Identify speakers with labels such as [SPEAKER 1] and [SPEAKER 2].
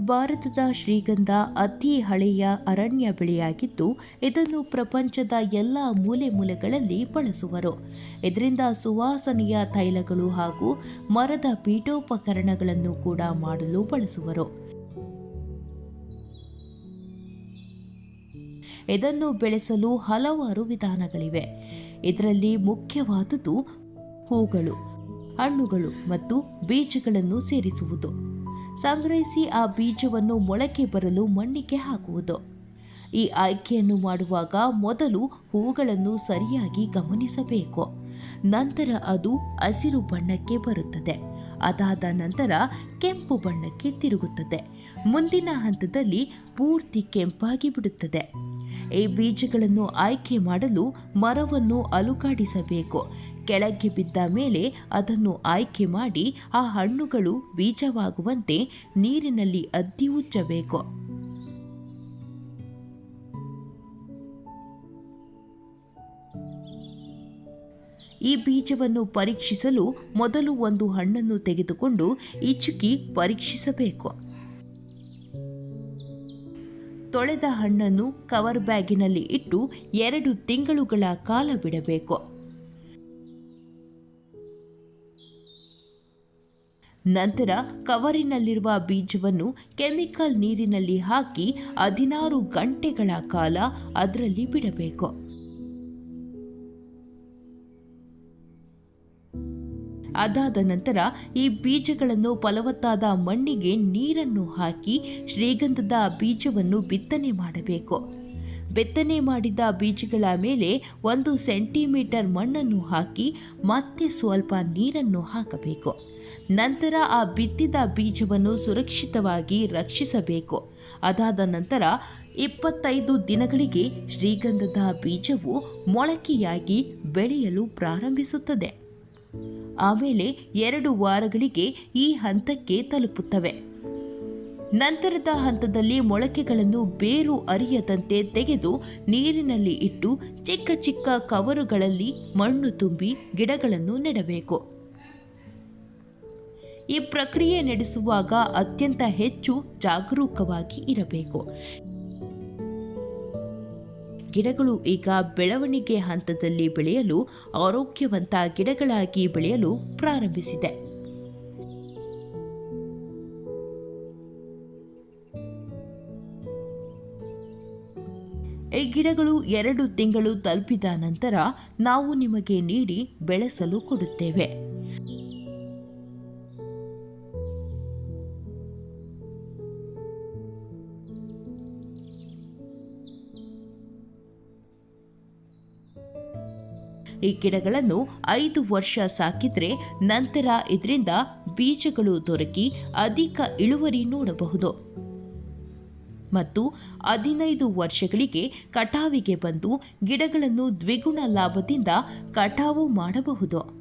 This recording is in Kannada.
[SPEAKER 1] ಭಾರತದ ಶ್ರೀಗಂಧ ಅತಿ ಹಳೆಯ ಅರಣ್ಯ ಬೆಳೆಯಾಗಿದ್ದು, ಇದನ್ನು ಪ್ರಪಂಚದ ಎಲ್ಲ ಮೂಲೆ ಮೂಲೆಗಳಲ್ಲಿ ಬಳಸುವರು. ಇದರಿಂದ ಸುವಾಸನೆಯ ತೈಲಗಳು ಹಾಗೂ ಮರದ ಪೀಠೋಪಕರಣಗಳನ್ನು ಕೂಡ ಮಾಡಲು ಬಳಸುವರು. ಇದನ್ನು ಬೆಳೆಸಲು ಹಲವಾರು ವಿಧಾನಗಳಿವೆ. ಇದರಲ್ಲಿ ಮುಖ್ಯವಾದುದು ಹೂಗಳು, ಹಣ್ಣುಗಳು ಮತ್ತು ಬೀಜಗಳನ್ನು ಸೇರಿಸುವುದು. ಸಂಗ್ರಹಿಸಿ ಆ ಬೀಜವನ್ನು ಮೊಳಕೆ ಬರಲು ಮಣ್ಣಿಗೆ ಹಾಕುವುದು. ಈ ಆಯ್ಕೆಯನ್ನು ಮಾಡುವಾಗ ಮೊದಲು ಹೂಗಳನ್ನು ಸರಿಯಾಗಿ ಗಮನಿಸಬೇಕು. ನಂತರ ಅದು ಹಸಿರು ಬಣ್ಣಕ್ಕೆ ಬರುತ್ತದೆ. ಅದಾದ ನಂತರ ಕೆಂಪು ಬಣ್ಣಕ್ಕೆ ತಿರುಗುತ್ತದೆ. ಮುಂದಿನ ಹಂತದಲ್ಲಿ ಪೂರ್ತಿ ಕೆಂಪಾಗಿ ಬಿಡುತ್ತದೆ. ಈ ಬೀಜಗಳನ್ನು ಆಯ್ಕೆ ಮಾಡಲು ಮರವನ್ನು ಅಲುಗಾಡಿಸಬೇಕು. ಕೆಳಗೆ ಬಿದ್ದ ಮೇಲೆ ಅದನ್ನು ಆಯ್ಕೆ ಮಾಡಿ ಆ ಹಣ್ಣುಗಳು ಬೀಜವಾಗುವಂತೆ ನೀರಿನಲ್ಲಿ ಅದ್ದಿ ಉಜ್ಜಬೇಕು. ಈ ಬೀಜವನ್ನು ಪರೀಕ್ಷಿಸಲು ಮೊದಲು ಒಂದು ಹಣ್ಣನ್ನು ತೆಗೆದುಕೊಂಡು ಇಚುಕಿ ಪರೀಕ್ಷಿಸಬೇಕು. ತೊಳೆದ ಹಣ್ಣನ್ನು ಕವರ್ ಬ್ಯಾಗಿನಲ್ಲಿ ಇಟ್ಟು ಎರಡು ತಿಂಗಳುಗಳ ಕಾಲ ಬಿಡಬೇಕು. ನಂತರ ಕವರಿನಲ್ಲಿರುವ ಬೀಜವನ್ನು ಕೆಮಿಕಲ್ ನೀರಿನಲ್ಲಿ ಹಾಕಿ ಹದಿನಾರು ಗಂಟೆಗಳ ಕಾಲ ಅದರಲ್ಲಿ ಬಿಡಬೇಕು. ಅದಾದ ನಂತರ ಈ ಬೀಜಗಳನ್ನು ಫಲವತ್ತಾದ ಮಣ್ಣಿಗೆ ನೀರನ್ನು ಹಾಕಿ ಶ್ರೀಗಂಧದ ಬೀಜವನ್ನು ಬಿತ್ತನೆ ಮಾಡಬೇಕು. ಬಿತ್ತನೆ ಮಾಡಿದ ಬೀಜಗಳ ಮೇಲೆ ಒಂದು ಸೆಂಟಿಮೀಟರ್ ಮಣ್ಣನ್ನು ಹಾಕಿ ಮತ್ತೆ ಸ್ವಲ್ಪ ನೀರನ್ನು ಹಾಕಬೇಕು. ನಂತರ ಆ ಬಿತ್ತಿದ ಬೀಜವನ್ನು ಸುರಕ್ಷಿತವಾಗಿ ರಕ್ಷಿಸಬೇಕು. ಅದಾದ ನಂತರ ಇಪ್ಪತ್ತೈದು ದಿನಗಳಿಗೆ ಶ್ರೀಗಂಧದ ಬೀಜವು ಮೊಳಕೆಯಾಗಿ ಬೆಳೆಯಲು ಪ್ರಾರಂಭಿಸುತ್ತದೆ. ಆಮೇಲೆ ಎರಡು ವಾರಗಳಿಗೆ ಈ ಹಂತಕ್ಕೆ ತಲುಪುತ್ತವೆ. ನಂತರದ ಹಂತದಲ್ಲಿ ಮೊಳಕೆಗಳನ್ನು ಬೇರು ಅರಿಯದಂತೆ ತೆಗೆದು ನೀರಿನಲ್ಲಿ ಇಟ್ಟು ಚಿಕ್ಕ ಚಿಕ್ಕ ಕವರುಗಳಲ್ಲಿ ಮಣ್ಣು ತುಂಬಿ ಗಿಡಗಳನ್ನು ನೆಡಬೇಕು. ಈ ಪ್ರಕ್ರಿಯೆ ನಡೆಸುವಾಗ ಅತ್ಯಂತ ಹೆಚ್ಚು ಜಾಗರೂಕವಾಗಿ ಇರಬೇಕು. ಗಿಡಗಳು ಈಗ ಬೆಳವಣಿಗೆ ಹಂತದಲ್ಲಿ ಬೆಳೆಯಲು ಆರೋಗ್ಯವಂತ ಗಿಡಗಳಾಗಿ ಬೆಳೆಯಲು ಪ್ರಾರಂಭಿಸಿದೆ. ಈ ಗಿಡಗಳು ಎರಡು ತಿಂಗಳು ತಲುಪಿದ ನಂತರ ನಾವು ನಿಮಗೆ ನೀಡಿ ಬೆಳೆಸಲು ಕೊಡುತ್ತೇವೆ. ಈ ಗಿಡಗಳನ್ನು ಐದು ವರ್ಷ ಸಾಕಿದ್ರೆ ನಂತರ ಇದರಿಂದ ಬೀಜಗಳು ದೊರಕಿ ಅಧಿಕ ಇಳುವರಿ ನೋಡಬಹುದು. ಮತ್ತು ಹದಿನೈದು ವರ್ಷಗಳಿಗೆ ಕಟಾವಿಗೆ ಬಂದು ಗಿಡಗಳನ್ನು ದ್ವಿಗುಣ ಲಾಭದಿಂದ ಕಟಾವು ಮಾಡಬಹುದು.